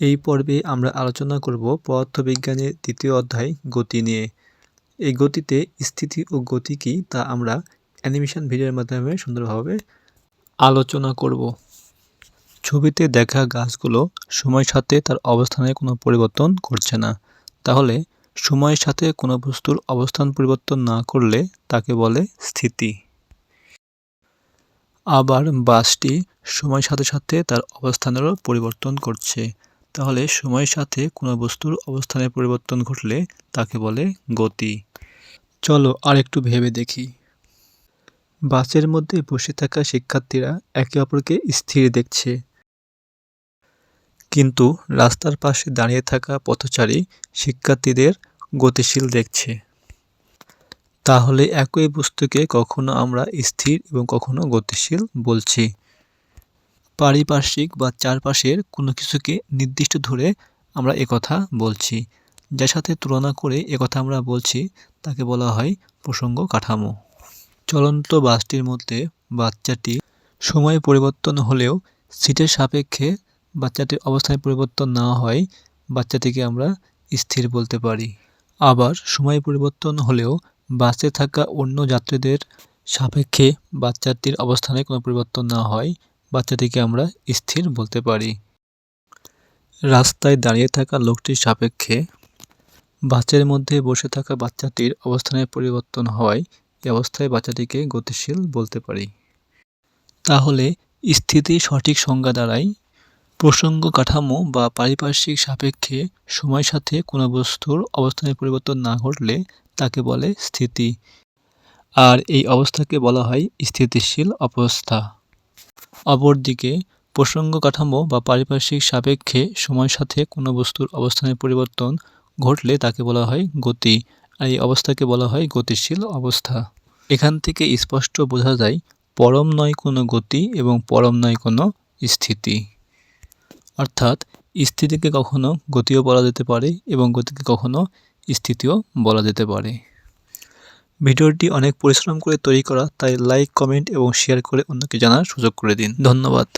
এই পর্বে আমরা আলোচনা করব পদার্থবিজ্ঞানের দ্বিতীয় অধ্যায় গতি নিয়ে। এই গতিতে স্থিতি ও গতি কী তা আমরা অ্যানিমেশন ভিডিওর মাধ্যমে সুন্দরভাবে আলোচনা করব। ছবিতে দেখা গাছগুলো সময়ের সাথে তার অবস্থানে কোনো পরিবর্তন করছে না। তাহলে সময়ের সাথে কোনো বস্তুর অবস্থান পরিবর্তন না করলে তাকে বলে স্থিতি। আবার বাসটি সময়ের সাথে সাথে তার অবস্থানেরও পরিবর্তন করছে। তাহলে সময়ের সাথে কোনো বস্তুর অবস্থানের পরিবর্তন ঘটলে তাকে বলে গতি। চলো আর একটু ভেবে দেখি। বাসের মধ্যে বসে থাকা শিক্ষার্থীরা একে অপরকে স্থির দেখছে। কিন্তু রাস্তার পাশে দাঁড়িয়ে থাকা পথচারী শিক্ষার্থীদের গতিশীল দেখছে। তাহলে একই বস্তুকে কখনো আমরা স্থির এবং কখনো গতিশীল বলছি। পারিপার্শ্বিক বা চারপাশের কোনো কিছুকে নির্দিষ্ট ধরে আমরা একথা বলছি। যার সাথে তুলনা করে একথা আমরা বলছি, তাকে বলা হয় প্রসঙ্গ কাঠামো। চলন্ত বাসটির মধ্যে বাচ্চাটি সময় পরিবর্তন হলেও সিটের সাপেক্ষে বাচ্চাটির অবস্থায় পরিবর্তন না হয়, বাচ্চাটিকে আমরা স্থির বলতে পারি। আবার সময় পরিবর্তন হলেও বাসে থাকা অন্য যাত্রীদের সাপেক্ষে বাচ্চাটির অবস্থানে কোনো পরিবর্তন না হয় বাচ্চাটিকে আমরা স্থির বলতে পারি। রাস্তায় দাঁড়িয়ে থাকা লোকটির সাপেক্ষে বাচ্চার মধ্যে বসে থাকা বাচ্চাটির অবস্থানের পরিবর্তন হয়, এই অবস্থায় বাচ্চাটিকে গতিশীল বলতে পারি। তাহলে স্থিতি সঠিক সংজ্ঞা দ্বারাই প্রসঙ্গ কাঠামো বা পারিপার্শ্বিক সাপেক্ষে সময়ের সাথে কোনো বস্তুর অবস্থানের পরিবর্তন না ঘটলে তাকে বলে স্থিতি। আর এই অবস্থাকে বলা হয় স্থিতিশীল অবস্থা। অপরদিকে প্রসঙ্গ কাঠামো বা পারিপার্শ্বিক সাপেক্ষে সময়ের সাথে কোনো বস্তুর অবস্থানের পরিবর্তন ঘটলে তাকে বলা হয় গতি আর এই অবস্থাকে বলা হয় গতিশীল অবস্থা। এখান থেকে স্পষ্ট বোঝা যায় পরম নয় কোনো গতি এবং পরম নয় কোনো স্থিতি। অর্থাৎ স্থিতিকে কখনো গতিও বলা যেতে পারে এবং গতিকে কখনো স্থিতিও বলা যেতে পারে। ভিডিওটি অনেক পরিশ্রম করে তৈরি করা, তাই লাইক কমেন্ট এবং শেয়ার করে অন্যকে জানার সুযোগ করে দিন। ধন্যবাদ।